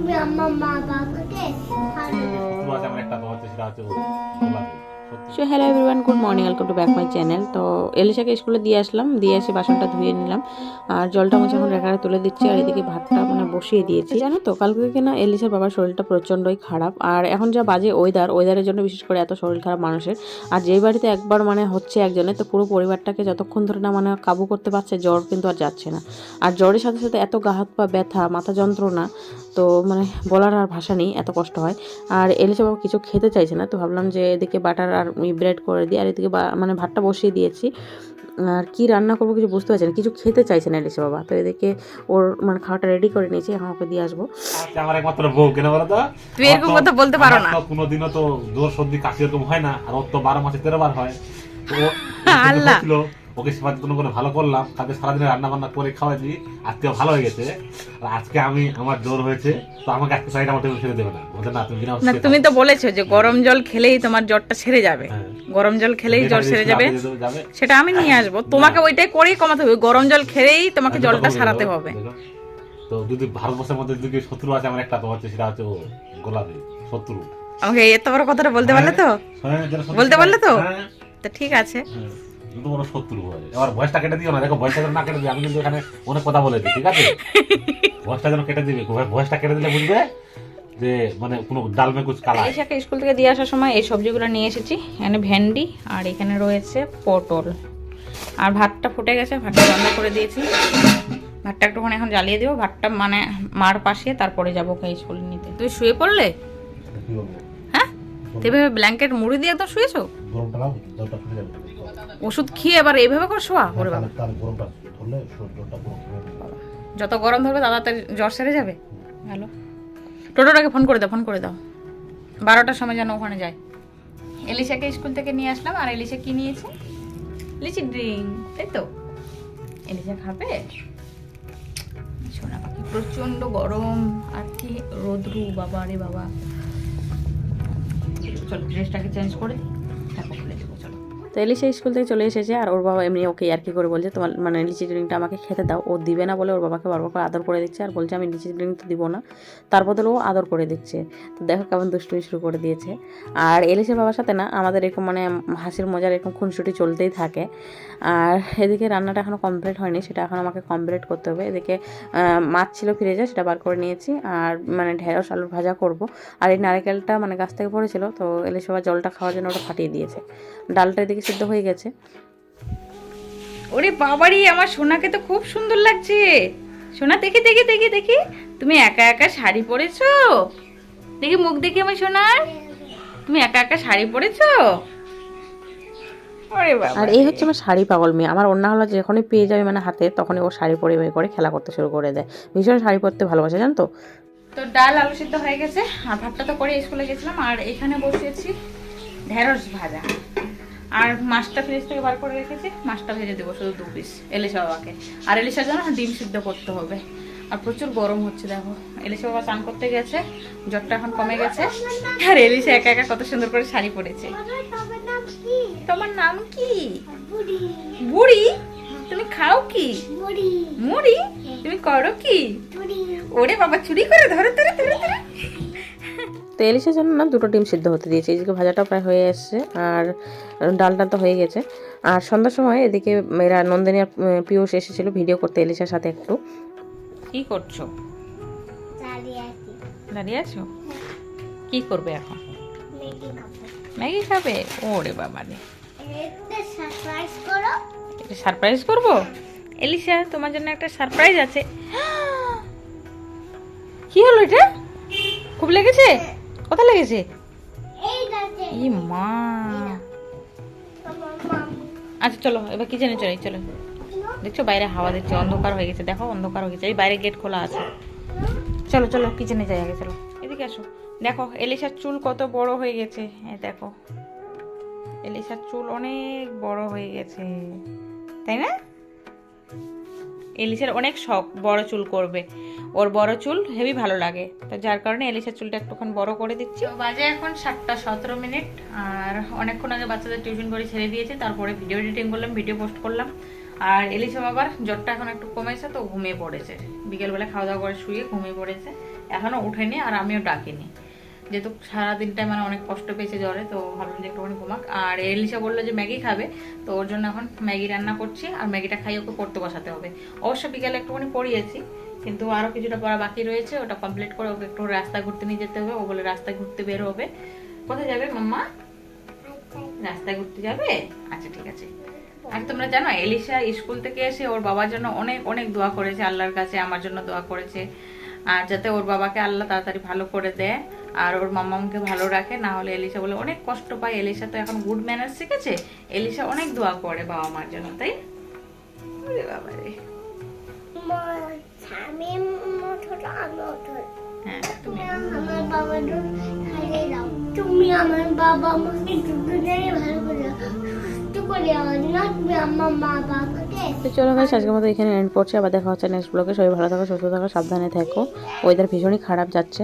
তুমি আমার মা বাবাকে ভালো শুরু আছে আমার একটা তো সেটা হচ্ছে so hello everyone good morning welcome to back my channel তো এলিশাকে স্কুলে দিয়ে আসলাম দিয়ে এসে বাসনটা ধুয়ে নিলাম। আর জলটা মুছে এখন রেখারে তুলে দিচ্ছি আর এদিকে ভাতটা মানে বসিয়ে দিয়েছি। জানো তো কালকে থেকে না এলিশার বাবার শরীরটা প্রচণ্ডই খারাপ। আর এখন যা বাজে ওয়েদার ওয়েদারের জন্য বিশেষ করে এত শরীর খারাপ মানুষের। আর যেই বাড়িতে একবার মানে হচ্ছে একজনের তো পুরো পরিবারটাকে যতক্ষণ ধরে না মানে কাবু করতে পারছে জ্বর কিন্তু আর যাচ্ছে না। আর জ্বরের সাথে সাথে এত গা হাত পা ব্যথা মাথা যন্ত্রণা তো মানে বলার আর ভাষা নেই এত কষ্ট হয়। আর এলিশা বাবা কিছু খেতে চাইছে না তো ভাবলাম যে এদিকে বাটার আর ব্রেড করে দিই আর এদিকে বা- মানে ভাতটা বসিয়ে দিয়েছি। আর কি রান্না করব কিছু বুঝতে পারছি না কিছু খেতে চাইছে না এলিশা বাবা। তো এদিকে ওর মানে খাওয়াটা রেডি করে নিয়েছি এখন ওকে দিয়ে আসব। আমার একমাত্র বউ কেন বলো তো? তুই এরকম কথা বলতে পারো না। কোনোদিনও তো জোর সর্দি কাশি এরকম হয় না আর ওর তো বারো মাসে তেরো বার হয়। আল্লাহ। ওকে সেবার জন্য করে ভালো করলাম কালকে সারাদিন রান্না বান্না করে খাওয়াই দিই আজকে ভালো হয়ে গেছে। আর আজকে আমি আমার জোর হয়েছে তো আমাকে আজকে সাইড আমার টেবিল ছেড়ে দেবে না। বলছে না তুমি না তুমি তো বলেছ যে গরম জল খেলেই তোমার জ্বরটা সেরে যাবে। হ্যাঁ। গরম জল খেলেই জ্বর সেরে যাবে। সেটা আমি নিয়ে আসব। তোমাকে ওইটাই করেই কমাতে হবে। গরম জল খেলেই তোমাকে জলটা সারাতে হবে। তো যদি ভারতবর্ষের মধ্যে যদি শত্রু আছে আমার একটা তো হচ্ছে সেটা হচ্ছে গোলাপি শত্রু। আমাকে এত বড় কথাটা বলতে পারলে তো? হ্যাঁ, শত্রু বলতে পারলে তো? হ্যাঁ, তো ঠিক আছে। হ্যাঁ, কিন্তু শত্রু হয় এবার ভয়েসটা কেটে দিও না দেখো ভয়েসটা যেন না কেটে দিই আমি কিন্তু এখানে অনেক কথা বলেছি ঠিক আছে? ভয়েসটা যেন কেটে দিবে ভয়েসটা কেটে দিলে বুঝবে যে মানে কোনো ডাল মে কুচ কালা है। এসাকে স্কুল থেকে দিয়ে আসার সময় এই সবজিগুলো নিয়ে এসেছি এখানে ভেন্ডি আর এখানে রয়েছে পটল। আর ভাতটা ফুটে গেছে ভাতটা রান্না করে দিয়েছি। ভাতটা একটুখানি এখন জ্বালিয়ে দিও ভাতটা মানে মার পাশে তারপরে যাব ওকে স্কুল নিতে। তুই শুয়ে পড়লে? হ্যাঁ? তুমি ব্ল্যাঙ্কেট মুড়ি দিয়ে তো শুয়েছো? গরমটা ওষুধ খেয়ে এবার এইভাবে করে শোয়া? ওরে বাবা। যত গরম ধরবে তাড়াতাড়ি জ্বর সেরে যাবে? ভালো। টোটোটাকে ফোন করে দাও ফোন করে দাও। বারোটার সময় যেন ওখানে যায়। এলিশাকে স্কুল থেকে নিয়ে আসলাম আর এলিশা কি নিয়েছে? লিচি ড্রিঙ্ক তাই তো? এলিশা খাবে? সোনা পাখি প্রচণ্ড গরম। আর কি রোদ্রু বাবা রে বাবা। চলো ড্রেসটাকে চেঞ্জ করে তো এলিশা স্কুল থেকে চলে এসেছে আর ওর বাবা এমনি ওকে আর কি করে বলছে, তোমার মানে লিচি ড্রিঙ্কটা আমাকে খেতে দাও। ও দিবে না বলে ওর বাবাকে বারবার করে আদর করে দিচ্ছে আর বলছে, আমি লিচি ড্রিঙ্ক তো দিব না। তার বদলে ও আদর করে দিচ্ছে। তো দেখো কেমন দুষ্টুমি শুরু করে দিয়েছে। আর এলিশার বাবার সাথে না আমাদের এরকম মানে হাসির মজার এরকম খুনসুটি চলতেই থাকে। আর এদিকে রান্নাটা এখনও কমপ্লিট হয়নি, সেটা এখন আমাকে কমপ্লিট করতে হবে। এদিকে মাছ ছিল ফিরে যায় সেটা বার করে নিয়েছি। আর মানে ঢেঁড়স, আলুর ভাজা করব। আর এই নারকেলটা মানে গাছ থেকে পড়েছিল, তো এলিশা বাবা জলটা খাওয়ার জন্য ওটা ফাটিয়ে দিয়েছে। ডালটা এদিকে সিদ্ধ হয়ে গেছে। ওরে বাবারি আমার সোনাকে তো খুব সুন্দর লাগছে। সোনা দেখি দেখি দেখি দেখি। তুমি একা একা শাড়ি পরেছো? দেখি মুখ দেখি আমার সোনার। তুমি একা একা শাড়ি পরেছো? ওরে বাবা আর এই হচ্ছে আমার শাড়ি পাগল মেয়ে। আমার অন্য হলো যখনই পেয়ে যাবে মানে হাতে তখনই ও শাড়ি পরে বের করে খেলা করতে শুরু করে দেয়। ভীষণ শাড়ি পরতে ভালোবাসে জানো তো? তো ডাল আলু সিদ্ধ হয়ে গেছে। আর ভাতটা তো করে স্কুলে গেছিলাম। আর এখানে বসিয়েছি ঢেঁড়স ভাজা। আর মাছটা ফ্রিজ থেকে বার করে রেখেছি মাছটা ভেজে দেবো শুধু দু পিস এলিশা বাবাকে। আর এলিশার জন্য ডিম সিদ্ধ করতে হবে। আর প্রচুর গরম হচ্ছে দেখো। এলিশা বাবা চান করতে গেছে জ্বরটা এখন কমে গেছে। আর এলিশা একা একা কত সুন্দর করে শাড়ি পরেছে। তবে নাম কি তোমার নাম কি? বুড়ি। বুড়ি তুমি খাও কি? মুড়ি? তুমি করো কি? ওরে বাবা চুরি করে ধরে ধরে ধরে ধরে। তো এলিশের জন্য না দুটো ডিম সিদ্ধ হতে দিয়েছি। এদিকে ভাজাটা প্রায় হয়ে এসছে আর ডালটা তো হয়ে গেছে। আর সন্ধ্যার সময় এদিকে মেয়েরা নন্দিনী পিয়ুষ এসেছিল ভিডিও করতে এলিশার সাথে একটু। কি করছ? দাঁড়িয়ে আছো। কি করবে এখন? ম্যাগি খাব। ওরে বাবা রে। সারপ্রাইজ করো। এটা সারপ্রাইজ করব? এলিশা তোমার জন্য একটা সারপ্রাইজ আছে। কি হলো এটা? খুব লেগেছে? কোথা লেগেছে? ই মা। আচ্ছা চলো এবার কিচেনে চলে চলো। দেখছ বাইরে হাওয়া দিচ্ছে অন্ধকার হয়ে গেছে দেখো অন্ধকার হয়ে গেছে। এই বাইরে গেট খোলা আছে। চলো চলো কিচেনে যাই আগে চলো। এদিকে আসো। দেখো এলিশার চুল কত বড় হয়ে গেছে। দেখো। এলিশার চুল অনেক বড় হয়ে গেছে। তাই না? এলিশার অনেক শখ, বড় চুল করবে। ওর বড় চুল হেভি ভালো লাগে। তো যার কারণে এলিশার চুলটা একটুখানি বড় করে দিচ্ছি। বাজে এখন সাতটা সতেরো মিনিট, আর অনেকক্ষণ আগে বাচ্চাদের টিউশন করে ছেড়ে দিয়েছে, তারপরে ভিডিও এডিটিং করলাম, ভিডিও পোস্ট করলাম। আর এলিশা বাবার জ্বরটা এখন একটু কমেছে, তো ঘুমিয়ে পড়েছে। বিকেলবেলা খাওয়া দাওয়া করে শুয়ে ঘুমিয়ে পড়েছে। এখনও উঠেনি আর আমিও ডাকিনি। যেহেতু সারাদিনটাই মানে অনেক কষ্ট পেয়েছে জ্বরে, তো ভাবলাম যে একটুখানি ঘুমাক। আর এলিশা বলল যে ম্যাগি খাবে, তো ওর জন্য এখন ম্যাগি রান্না করছি, আর ম্যাগিটা খাই ওকে পড়তে বসাতে হবে। অবশ্য বিকালে একটুখানি পড়িয়েছি, কিন্তু আরও কিছুটা পড়া বাকি রয়েছে, ওটা কমপ্লিট করে ওকে একটু রাস্তায় ঘুরতে নিয়ে যেতে হবে। ও বলে, রাস্তায় ঘুরতে বের হবে। কোথায় যাবে মাম্মা? রাস্তায় ঘুরতে যাবে? আচ্ছা ঠিক আছে। আর তোমরা জানো, এলিশা স্কুল থেকে এসে ওর বাবার জন্য অনেক অনেক দোয়া করেছে, আল্লাহর কাছে আমার জন্য দোয়া করেছে। আর যাতে ওর বাবাকে আল্লাহ তাড়াতাড়ি ভালো করে দেয়। আর ওর মামামকে ভালো রাখে, না হলে এলিশা বলে অনেক কষ্ট পায়। এলিশা তো এখন গুড ম্যানার্স শিখেছে। এলিশা অনেক দোয়া করে বাবা মার জন্য, তাই? বাবা হ্যাঁ চলো গাইস আজকের মতো এখানে এন্ড করছি। আবার দেখা হচ্ছে নেক্সট ব্লগে সবাই ভালো থাকো, সুস্থ থাকো, সাবধানে থাকো। ওয়েদার ভীষণই খারাপ যাচ্ছে।